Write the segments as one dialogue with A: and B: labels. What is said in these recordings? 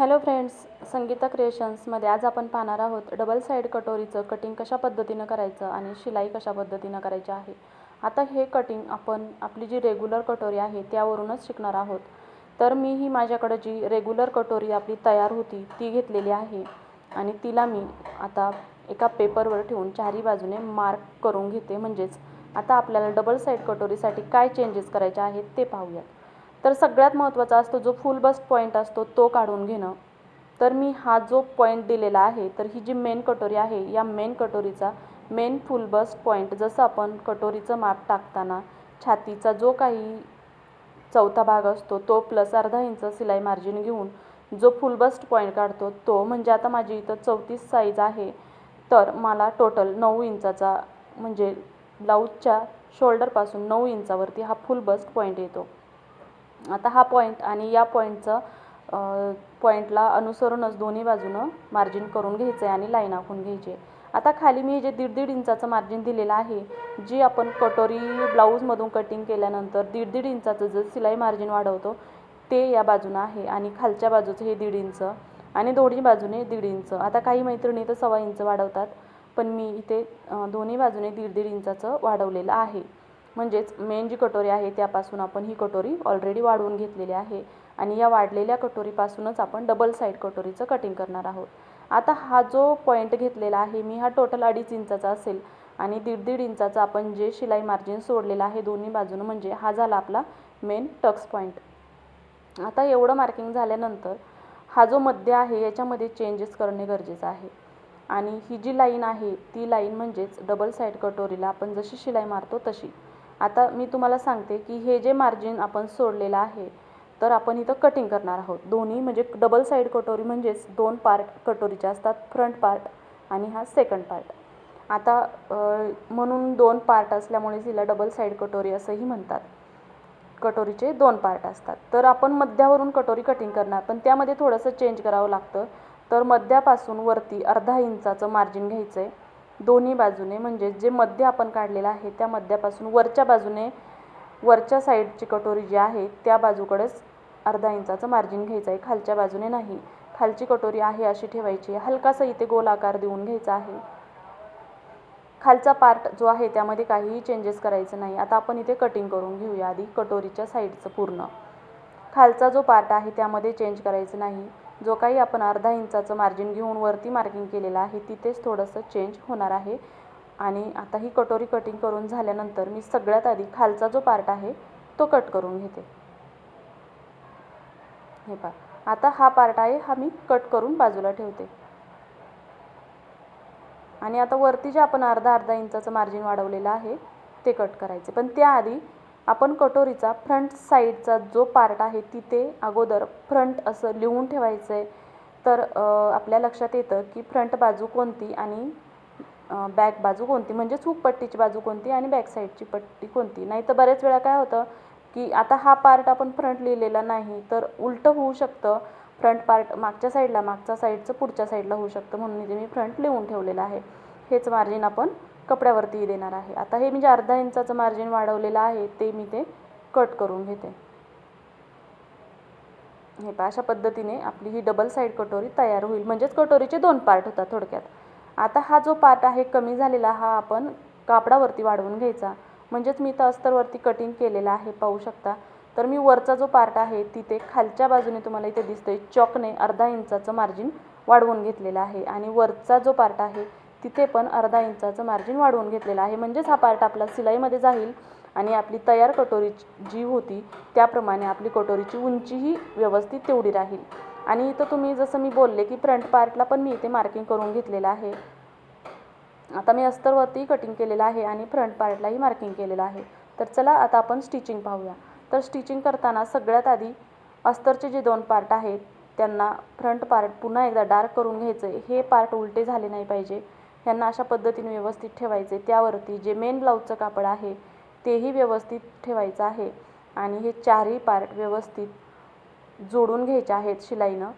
A: Hello friends Sangeeta क्रिएशन्समध्ये आज आपण पाहणार आहोत डबल साईड कटोरीचं कटिंग कशा पद्धतीनं करायचं आणि शिलाई कशा पद्धतीनं करायची आहे. आता हे कटिंग आपण आपली जी रेग्युलर कटोरी आहे त्यावरूनच शिकणार आहोत. तर मी ही माझ्याकडं जी रेग्युलर कटोरी आपली तयार होती ती घेतलेली आहे. आणि तिला मी आता एका पेपरवर ठेवून चारी बाजूने मार्क करून घेते. म्हणजेच आता आपल्याला डबल साईड कटोरीसाठी काय चेंजेस करायचे आहेत ते पाहूयात. तर सगळ्यात महत्त्वाचा असतो जो फुल बस्ट पॉईंट असतो तो काढून घेणं. तर मी हा जो पॉईंट दिलेला आहे तर ही जी मेन कटोरी आहे या मेन कटोरीचा मेन फुल बस्ट पॉईंट जसं आपण कटोरीचं माप टाकताना छातीचा जो काही चौथा भाग असतो तो प्लस अर्धा इंच सिलाई मार्जिन घेऊन जो फुल बस्ट पॉईंट काढतो तो म्हणजे आता माझी इथं चौतीस साईज आहे तर मला टोटल नऊ इंचाचा म्हणजे ब्लाऊजच्या शोल्डरपासून नऊ इंचावरती हा फुल बस्ट पॉईंट येतो. आता हा पॉईंट आणि या पॉईंटचं पॉईंटला अनुसरूनच दोन्ही बाजूनं मार्जिन करून घ्यायचं आहे आणि लाईन आखून घ्यायची आता खाली मी जे दीड दीड इंचाचं मार्जिन दिलेलं आहे जी आपण कटोरी ब्लाऊजमधून कटिंग केल्यानंतर दीड दीड इंचाचं जर सिलाई मार्जिन वाढवतो ते या बाजूनं आहे आणि खालच्या बाजूचं हे दीड इंच आणि दोन्ही बाजूने दीड इंच. आता काही मैत्रिणी तर सव्वा इंच वाढवतात पण मी इथे दोन्ही बाजूने दीड दीड इंचाचं वाढवलेलं आहे. म्हणजेच मेन जी कटोरी आहे त्यापासून आपण ही कटोरी ऑलरेडी वाढवून घेतलेली आहे. आणि या वाढलेल्या कटोरीपासूनच आपण डबल साईड कटोरीचं कटिंग करणार आहोत. आता हा जो पॉईंट घेतलेला आहे मी हा टोटल अडीच इंचाचा असेल आणि दीड दीड इंचाचा आपण जे शिलाई मार्जिन सोडलेलं आहे दोन्ही बाजूनं म्हणजे हा झाला आपला मेन टक्स पॉईंट आता एवढं मार्किंग झाल्यानंतर हा जो मध्य आहे याच्यामध्ये चेंजेस करणे गरजेचं आहे. आणि ही जी लाईन आहे ती लाईन म्हणजेच डबल साईड कटोरीला आपण जशी शिलाई मारतो तशी. आता मी तुम्हाला सांगते की हे जे मार्जिन आपण सोडलेलं आहे तर आपण इथं कटिंग करणार आहोत. दोन्ही म्हणजे डबल साईड कटोरी म्हणजेच दोन पार्ट कटोरीचे असतात फ्रंट पार्ट आणि हा सेकंड पार्ट आता म्हणून दोन पार्ट असल्यामुळे तिला डबल साईड कटोरी असंही म्हणतात. कटोरीचे दोन पार्ट असतात. तर आपण मध्यावरून कटोरी कटिंग करणार पण त्यामध्ये थोडंसं चेंज करावं लागतं. तर मध्यापासून वरती अर्धा इंचाचं मार्जिन घ्यायचं आहे दोन्ही बाजूने म्हणजे जे मध्य आपण काढलेलं आहे त्या मध्यापासून वरच्या बाजूने वरच्या साईडची कटोरी जी आहे त्या बाजूकडेच अर्धा इंचाचं मार्जिन घ्यायचं आहे. खालच्या बाजूने नाही. खालची कटोरी आहे अशी ठेवायची हलकासा इथे गोल आकार देऊन घ्यायचा आहे. खालचा पार्ट जो आहे त्यामध्ये काहीही चेंजेस करायचं नाही. आता आपण इथे कटिंग करून घेऊया आधी कटोरीच्या साईडचं पूर्ण. खालचा जो पार्ट आहे त्यामध्ये चेंज करायचं नाही. जो काही आपण अर्धा इंचाचं मार्जिन घेऊन वरती मार्किंग केलेलं आहे तिथेच थोडंसं चेंज होणार आहे. आणि आता ही कटोरी कटिंग करून झाल्यानंतर मी सगळ्यात आधी खालचा जो पार्ट आहे तो कट करून घेते. हे पा आता हा पार्ट आहे हा मी कट करून बाजूला ठेवते. आणि आता वरती जे आपण अर्धा अर्धा इंचाचं मार्जिन वाढवलेलं आहे ते कट करायचे. पण त्याआधी आपण कटोरीचा फ्रंट साईडचा जो पार्ट आहे तिथे अगोदर फ्रंट असं लिहून ठेवायचं आहे तर आपल्या लक्षात येतं की फ्रंट बाजू कोणती आणि बॅक बाजू कोणती? म्हणजे चूक पट्टीची बाजू कोणती आणि बॅक साईडची पट्टी कोणती? नाही तर बऱ्याच वेळा काय होतं की आता हा पार्ट आपण फ्रंट लिहिलेला नाही तर उलटं होऊ शकतं. फ्रंट पार्ट मागच्या साईडला मागच्या साईडचं पुढच्या साईडला होऊ शकतं म्हणून इथे मी फ्रंट लिहून ठेवलेलं आहे. हेच मार्जिन आपण कपड्यावरती देणार आहे. आता हे मी जे अर्धा इंचाचं मार्जिन वाढवलेलं आहे ते मी ते कट करून घेते. हे पा अशा पद्धतीने आपली ही डबल साईड कटोरी तयार होईल. म्हणजेच कटोरीचे दोन पार्ट होतात थोडक्यात. आता हा जो पार्ट आहे कमी झालेला हा आपण कापडावरती वाढवून घ्यायचा. म्हणजेच मी तर अस्तरवरती कटिंग केलेलं आहे पाहू शकता. तर मी वरचा जो पार्ट आहे तिथे खालच्या बाजूने तुम्हाला इथे दिसतंय चॉकने अर्धा इंचाचं मार्जिन वाढवून घेतलेलं आहे. आणि वरचा जो पार्ट आहे तिथे पण अर्धा इंचाचं मार्जिन वाढवून घेतलेलं आहे. म्हणजेच हा पार्ट आपला सिलाईमध्ये जाईल आणि आपली तयार कटोरी जी होती त्याप्रमाणे आपली कटोरीची उंचीही व्यवस्थित तेवढी राहील. आणि इथं तुम्ही जसं मी बोलले की फ्रंट पार्टला पण मी इथे मार्किंग करून घेतलेलं आहे. आता मी अस्तरवरती कटिंग केलेलं आहे आणि फ्रंट पार्टलाही मार्किंग केलेलं आहे. तर चला आता आपण स्टिचिंग पाहूया. तर स्टिचिंग करताना सगळ्यात आधी अस्तरचे जे दोन पार्ट आहेत त्यांना फ्रंट पार्ट पुन्हा एकदा डार्क करून घ्यायचं हे पार्ट उलटे झाले नाही पाहिजे. ह्यांना अशा पद्धतीने व्यवस्थित ठेवायचे. त्यावरती जे मेन ब्लाऊजचं कापड आहे तेही व्यवस्थित ठेवायचं आहे. आणि हे चारही पार्ट व्यवस्थित जोडून घ्यायचे आहेत शिलाईनं.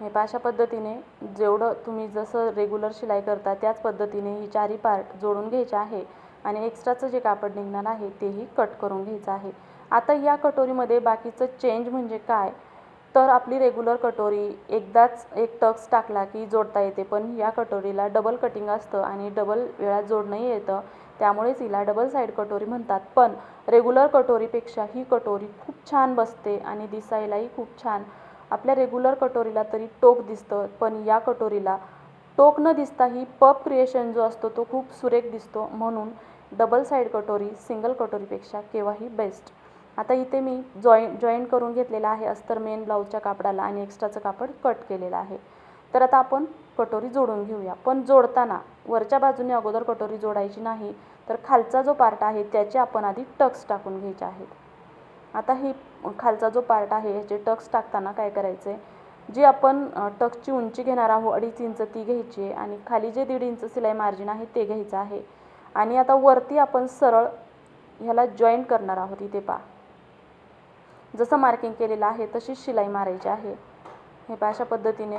A: हे अशा पद्धतीने जेवढं तुम्ही जसं रेग्युलर शिलाई करता त्याच पद्धतीने ही चारही पार्ट जोडून घ्यायचे आहे. आणि एक्स्ट्राचं जे कापड निघणार आहे तेही कट करून घ्यायचं आहे. आता या कटोरीमध्ये बाकीचं चेंज म्हणजे काय? तर आपली रेग्युलर कटोरी एकदाच एक टक्स टाकला की जोडता येते पण या कटोरीला डबल कटिंग असतं आणि डबल वेळा जोडणंही येतं. त्यामुळेच हिला डबल साईड कटोरी म्हणतात. पण रेग्युलर कटोरीपेक्षा ही कटोरी खूप छान बसते आणि दिसायलाही खूप छान. आपल्या रेग्युलर कटोरीला तरी टोक दिसतं पण या कटोरीला टोक न दिसता ही पप क्रिएशन जो असतो तो खूप सुरेख दिसतो. म्हणून डबल साईड कटोरी सिंगल कटोरीपेक्षा केव्हाही बेस्ट आता इथे मी जॉईन जॉईंट करून घेतलेला आहे अस्तर मेन ब्लाऊजच्या कापडाला आणि एक्स्ट्राचं कापड कट केलेलं आहे. तर आता आपण कटोरी जोडून घेऊया. पण जोडताना वरच्या बाजूने अगोदर कटोरी जोडायची नाही तर खालचा जो पार्ट आहे त्याचे आपण आधी टक्स टाकून घ्यायचे आहेत. आता हे खालचा जो पार्ट आहे ह्याचे टक्स टाकताना काय करायचं आहे जी आपण टक्सची उंची घेणार आहोत अडीच इंच ती घ्यायची आहे आणि खाली जे दीड इंच सिलाई मार्जिन आहे ते घ्यायचं आहे. आणि आता वरती आपण सरळ ह्याला जॉईंट करणार आहोत. इथे पा जसं मार्किंग केलेलं आहे तशीच शिलाई मारायची आहे. हे पहा अशा पद्धतीने.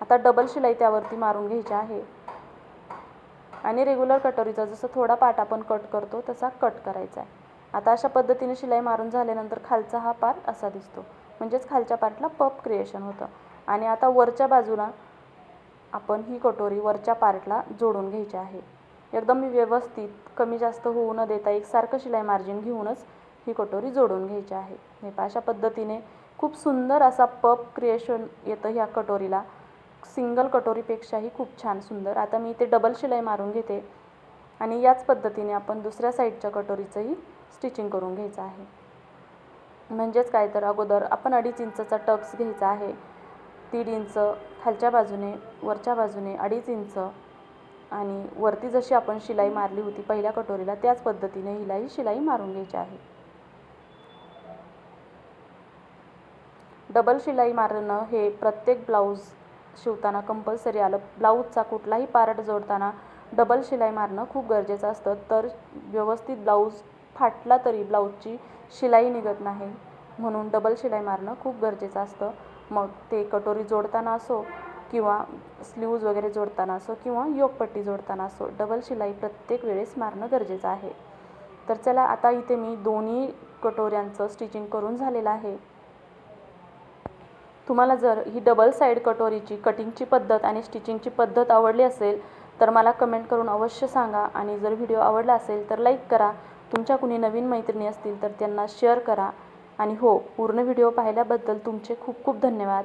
A: आता डबल शिलाई त्यावरती मारून घ्यायची आहे. आणि रेग्युलर कटोरीचा जसं थोडा पाट आपण कट करतो तसा कट करायचा आहे. आता अशा पद्धतीने शिलाई मारून झाल्यानंतर खालचा हा पार्ट असा दिसतो. म्हणजेच खालच्या पार्टला पप क्रिएशन होतं. आणि आता वरच्या बाजूला आपण ही कटोरी वरच्या पार्टला जोडून घ्यायची आहे. एकदम मी व्यवस्थित कमी जास्त होऊ न देता एकसारखं शिलाई मार्जिन घेऊनच ही कटोरी जोडून घ्यायची आहे. हे पहा अशा पद्धतीने खूप सुंदर असा पप क्रिएशन येतं ह्या कटोरीला. सिंगल कटोरीपेक्षाही खूप छान सुंदर. आता मी इथे डबल शिलाई मारून घेते. आणि याच पद्धतीने आपण दुसऱ्या साईडच्या कटोरीचंही स्टिचिंग करून घ्यायचं आहे. म्हणजेच काय तर अगोदर आपण अडीच इंचचा टक्स घ्यायचा आहे. दीड इंच खालच्या बाजूने वरच्या बाजूने अडीच इंच आणि वरती जशी आपण शिलाई मारली होती पहिल्या कटोरीला त्याच पद्धतीने हिलाही शिलाई मारून घ्यायची आहे. डबल शिलाई मारणं हे प्रत्येक ब्लाऊज शिवताना कंपल्सरी आलं. ब्लाऊजचा कुठलाही पार्ट जोडताना डबल शिलाई मारणं खूप गरजेचं असतं. तर व्यवस्थित ब्लाऊज फाटला तरी ब्लाऊजची शिलाई निघत नाही. म्हणून डबल शिलाई मारणं खूप गरजेचं असतं. मग ते कटोरी जोडताना असो किंवा स्लीव्ज वगैरे जोडताना असो किंवा योगपट्टी जोडताना असो डबल शिलाई प्रत्येक वेळेस मारणं गरजेचं आहे. तर चला आता इथे मी दोन्ही कटोऱ्यांचं स्टिचिंग करून झालेलं आहे. तुम्हाला जर ही डबल साईड कटोरीची कटिंगची पद्धत आणि स्टिचिंगची पद्धत आवडली असेल तर मला कमेंट करून अवश्य सांगा आणि जर व्हिडिओ आवडला असेल तर लाईक करा. तुमच्या कुणी नवीन मैत्रिणी असतील तर त्यांना शेअर करा. आणि हो पूर्ण व्हिडिओ पाहिल्याबद्दल तुमचे खूप खूप धन्यवाद.